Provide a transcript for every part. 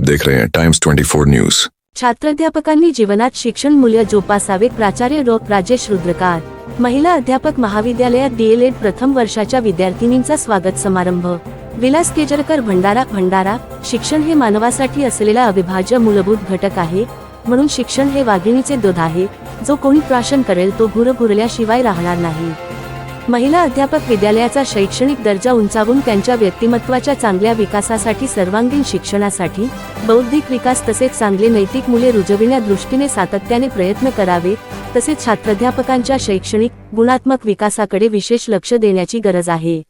देख रहे हैं टाइम्स 24 न्यूज छात्राध्यापकांनी जीवनात शिक्षण मूल्य जोपासावे प्राचार्य डॉ राजेश रुद्रकार. महिला अध्यापक महाविद्यालयात डीएलएड प्रथम वर्षाच्या विद्यार्थिनींचा स्वागत समारंभ. विलास केजरकर भंडारा भंडारा शिक्षण हे मानवासाठी असलेला अविभाज्य मूलभूत घटक आहे म्हणून शिक्षण हे वाघिणीचे दूध आहे जो कोणी प्राशन करेल तो गुरगुरल्याशिवाय राहणार नाही. महिला अध्यापक विद्यालयाचा शैक्षणिक दर्जा उंचावून त्यांच्या व्यक्तिमत्वाच्या चांगल्या विकासासाठी सर्वांगीण शिक्षणासाठी बौद्धिक विकास तसेच चांगले नैतिक मूल्ये रुजविण्या दृष्टीने सातत्याने प्रयत्न करावे तसेच छात्राध्यापकांच्या शैक्षणिक गुणात्मक विकासाकडे विशेष लक्ष देण्याची गरज आहे.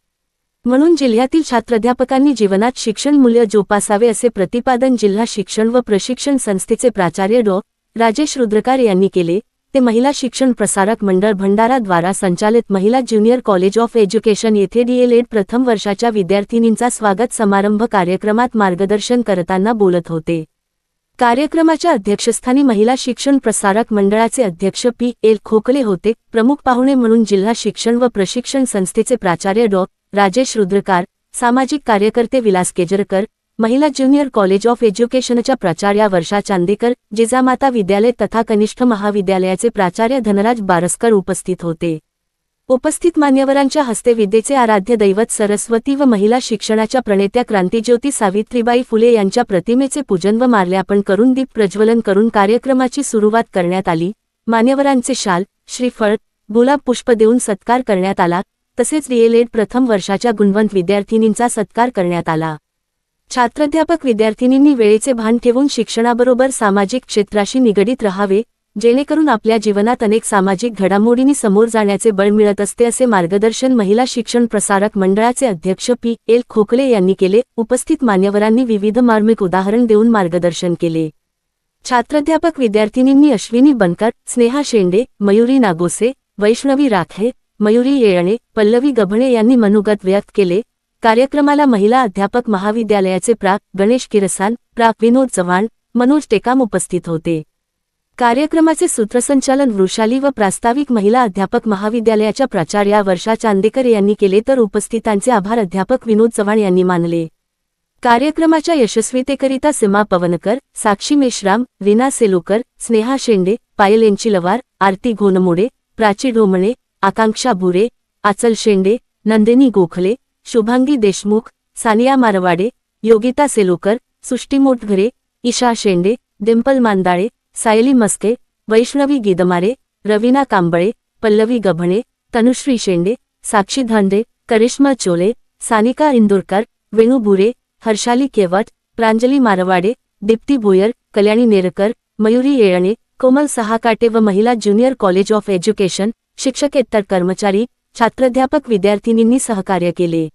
म्हणून जिल्ह्यातील छात्राध्यापकांनी जीवनात शिक्षण मूल्य जोपासावे असे प्रतिपादन जिल्हा शिक्षण व प्रशिक्षण संस्थेचे प्राचार्य डॉ. राजेश रुद्रकार यांनी केले. ते महिला शिक्षण प्रसारक मंडळ भंडाराद्वारा संचालित महिला ज्युनियर कॉलेज ऑफ एज्युकेशन येथे डीएलएड प्रथम वर्षाच्या विद्यार्थिनींचा स्वागत समारंभ कार्यक्रमात मार्गदर्शन करताना बोलत होते. कार्यक्रमाच्या अध्यक्षस्थानी महिला शिक्षण प्रसारक मंडळाचे अध्यक्ष पी. एल. खोकले होते. प्रमुख पाहुणे म्हणून जिल्हा शिक्षण व प्रशिक्षण संस्थेचे प्राचार्य डॉ. राजेश रुद्रकार सामाजिक कार्यकर्ते विलास केजरकर महिला ज्युनियर कॉलेज ऑफ एज्युकेशनच्या प्राचार्या वर्षा चांदेकर जिजामाता विद्यालय तथा कनिष्ठ महाविद्यालयाचे प्राचार्य धनराज बारसकर उपस्थित होते. उपस्थित मान्यवरांच्या हस्ते विद्येचे आराध्य दैवत सरस्वती व महिला शिक्षणाच्या प्रणेत्या क्रांतिज्योती सावित्रीबाई फुले यांच्या प्रतिमेचे पूजन व मार्ल्यापण करून दीप प्रज्वलन करून कार्यक्रमाची सुरुवात करण्यात आली. मान्यवरांचे शाल श्रीफळ गुलाब पुष्प देऊन सत्कार करण्यात आला. तसेच डीएलएड प्रथम वर्षाच्या गुणवंत विद्यार्थिनींचा सत्कार करण्यात आला. छात्राध्यापक विद्यार्थिनींनी वेळेचे भान ठेवून शिक्षणाबरोबर सामाजिक क्षेत्राशी निगडीत राहावे जेणेकरून आपल्या जीवनात अनेक सामाजिक घडामोडींनी समोर जाण्याचे बळ मिळत असते असे मार्गदर्शन महिला शिक्षण प्रसारक मंडळाचे अध्यक्ष पी. एल. खोकले यांनी केले. उपस्थित मान्यवरांनी विविध मार्मिक उदाहरण देऊन मार्गदर्शन केले. छात्राध्यापक विद्यार्थिनींनी अश्विनी बनकर स्नेहा शेंडे मयुरी नागोसे वैष्णवी राखे मयुरी येळणे पल्लवी गभणे यांनी मनोगत व्यक्त केले. कार्यक्रमाला महिला अध्यापक महाविद्यालयाचे प्रा. गणेश किरसान प्रा. विनोद चव्हाण मनोज टेकाम उपस्थित होते. कार्यक्रमाचे सूत्रसंचालन वृषाली व प्रास्ताविक महिला अध्यापक महाविद्यालयाच्या प्राचार्या वर्षा चांदेकर यांनी केले तर उपस्थितांचे आभार अध्यापक विनोद चव्हाण यांनी मानले. कार्यक्रमाच्या यशस्वीतेकरिता सीमा पवनकर साक्षी मेश्राम रीना सेलोकर स्नेहा शेंडे पायल यांचिलवार आरती घोनमोडे प्राची ढोमणे आकांक्षा भुरे आचल शेंडे नंदिनी गोखले शुभांगी देशमुख सानिया मारवाडे योगिता सेलोकर सुष्टी मोटघरे ईशा शेंडे डिंपल मांदाळे सायली मस्के वैष्णवी गिदमारे रवीना कांबळे पल्लवी गभणे तनुश्री शेंडे साक्षी धांडे करिश्मा चोले सानिका इंदुरकर वेणू भुरे हर्षाली केवट प्रांजली मारवाडे दीप्ती भोयर कल्याणी नेरकर मयुरी येळणे कोमल सहाकाटे व महिला ज्युनियर कॉलेज ऑफ एज्युकेशन शिक्षकेतर कर्मचारी छात्राध्यापक विद्यार्थिनींनी सहकार्य केले.